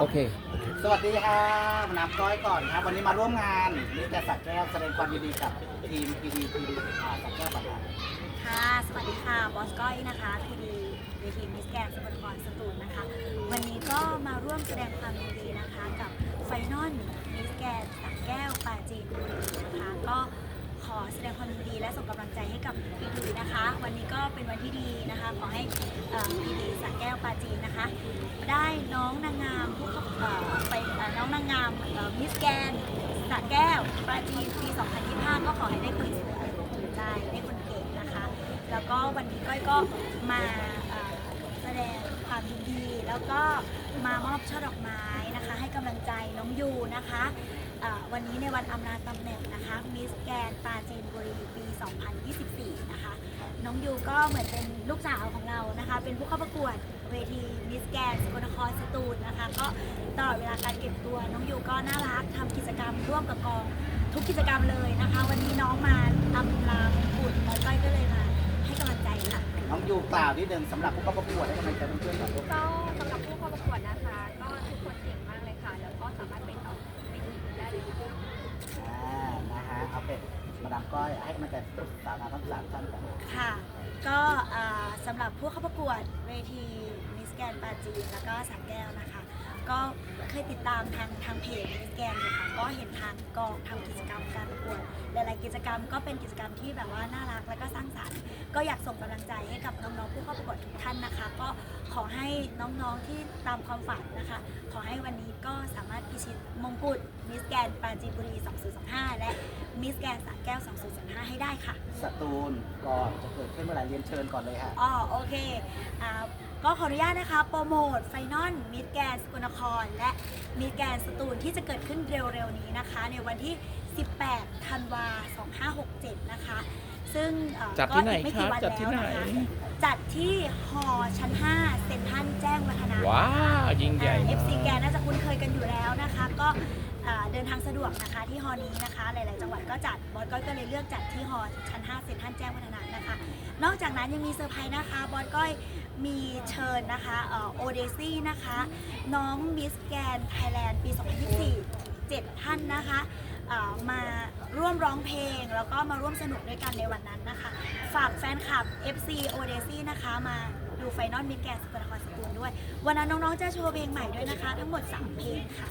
โอเค สวัสดีค่ะมานับก้อยก่อนครับ วันนี้มาร่วมงานนี่จะสักแก้วแสดงความยินดีกับทีมพีดีพีดีสักแก้วประธานค่ะ สวัสดีค่ะ บอสก้อยนะคะพีดีเวทีมิสแกนสกลนครสตูลนะคะ วันนี้ก็มาร่วมแสดงความยินดีนะคะ กับไฟนอลมิสแกนสักแก้วปราจีนบุรีนะคะก็ขอ แสดงความยินดีและส่งกำลังใจให้กับพีดีนะคะ วันนี้ก็เป็นวันที่ดีนะคะ ขอให้พีดีสักแก้วปาจีนนะคะ ได้น้องนางงามผู้เข้าไปน้องนางงามมิสแกนสระแก้วปาจีนปี 2025 ก็ขอให้ได้คนสวยใจได้คนเก่งนะคะ แล้วก็วันนี้ก้อยก็มาแสดงความยินดี แล้วก็มามอบช่อดอกไม้นะคะ ให้กำลังใจน้องยูนะคะ วันนี้ในวันอำลาตำแหน่งนะคะมิสแกนปราจีนบุรีปี 2024 นะคะ น้องยูก็เหมือนเป็นลูกสาวของเรานะคะ เป็นผู้เข้าประกวดเวทีมิสแกนสกลนครสตูลนะคะ ก็ตลอดเวลาการเก็บตัว น้องยูก็น่ารักทำกิจกรรมร่วมกับกองทุกกิจกรรมเลยนะคะ วันนี้น้องมาอำลาบุตรแล้วก้อยก็เลยมาให้กำลังใจค่ะ น้องยูกล่าวนิดนึงสำหรับผู้เข้าประกวดให้กำลังใจเพื่อนๆก่อนลูก ก็สำหรับผู้เข้าประกวดนะคะ ก็ทุกคนเก่งมากเลยค่ะ แล้วก็สามารถไปต่อไปถึงได้เลยค่ะ อ่านะฮะเอาเป็นมาดาม ก้อยให้กำลังใจสาวงามทั้งสามท่านก่อนค่ะ ก็อ่าสำหรับผู้เข้าประกวดเวทีมิสแกนปาจีนแล้วก็สักแก้วนะคะ ก็เคยติดตามทางทางเพจมิสแกนอยู่ค่ะก็เห็นทางกองทำกิจกรรมการประกวดหลายๆกิจกรรมก็เป็นกิจกรรมที่แบบว่าน่ารักและก็สร้างสรรค์ ก็อยากส่งกำลังใจให้กับน้องๆผู้เข้าประกวดทุกท่านนะคะ ก็ขอให้น้องๆที่ตามความฝันนะคะ ขอให้วันนี้ก็สามารถพิชิต มงกุฎมิสแกนปราจีนบุรี 2025 และมิสแกนสระแก้ว 2025 ให้ได้ค่ะสตูลก่อนจะเกิดขึ้นเมื่อไหร่เรียนเชิญก่อนเลยค่ะ อ๋อโอเคอ่าก็ขออนุญาตนะคะ โปรโมทไฟนอลมิดแกนสกลนคร และมิดแกนสตูลที่จะเกิดขึ้นเร็วๆนี้นะคะ ในวันที่ 18 ธันวา 2567 นะคะ ซึ่งเอ่อจัดที่ไหนก็อีกไม่กี่ครับวันจัดที่แล้วไหนนะคะจัดที่หอชั้น 5 เซ็นทรัลแจ้งวัฒนะ ว้าวยิ่งใหญ่เอฟซีแกน่าจะคุ้นเคยกันอยู่แล้วนะคะ ก็เดินทางสะดวกนะคะที่ฮอนี้นะคะ หลาย ๆ จังหวัดก็จัดบอสก้อยก็เลยเลือกจัดที่ฮอชั้น 5 เซ็นทรัลแจ้งวัฒนะนะคะ นอกจากนั้นยังมีเซอร์ไพรส์นะคะบอสก้อยมีเชิญนะคะโอเดซี่นะคะ น้องมิสแกนไทยแลนด์ปี 2024 7 ท่านนะคะมาร่วมร้องเพลง แล้วก็มาร่วมสนุกด้วยกันในวันนั้นนะคะ ฝากแฟนคลับ FC o d e s y นะคะ มาดูไฟนอลมิดแกนสกลนครสตูลด้วย วันนั้นน้อง ๆ จะโชว์เพลงใหม่ด้วยนะคะ ทั้งหมด 3 เพลงค่ะ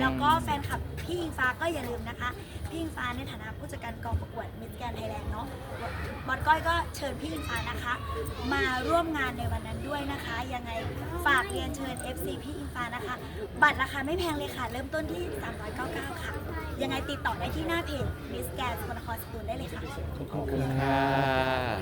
แล้วก็แฟนคลับพี่อิงฟ้าก็อย่าลืมนะคะ พี่อิงฟ้าในฐานะผู้จัดการกองประกวดมิสแกนไทยแลนด์เนาะบอสก้อยก็เชิญพี่อิงฟ้านะคะ มาร่วมงานในวันนั้นด้วยนะคะ ยังไงฝากเรียนเชิญ FC พี่อิงฟ้านะคะ บัตรราคาไม่แพงเลยค่ะ เริ่มต้นที่ 399 ค่ะ ยังไงติดต่อได้ที่หน้าเพจมิสแกนสกลนครสตูลได้เลยค่ะ ขอบคุณครับ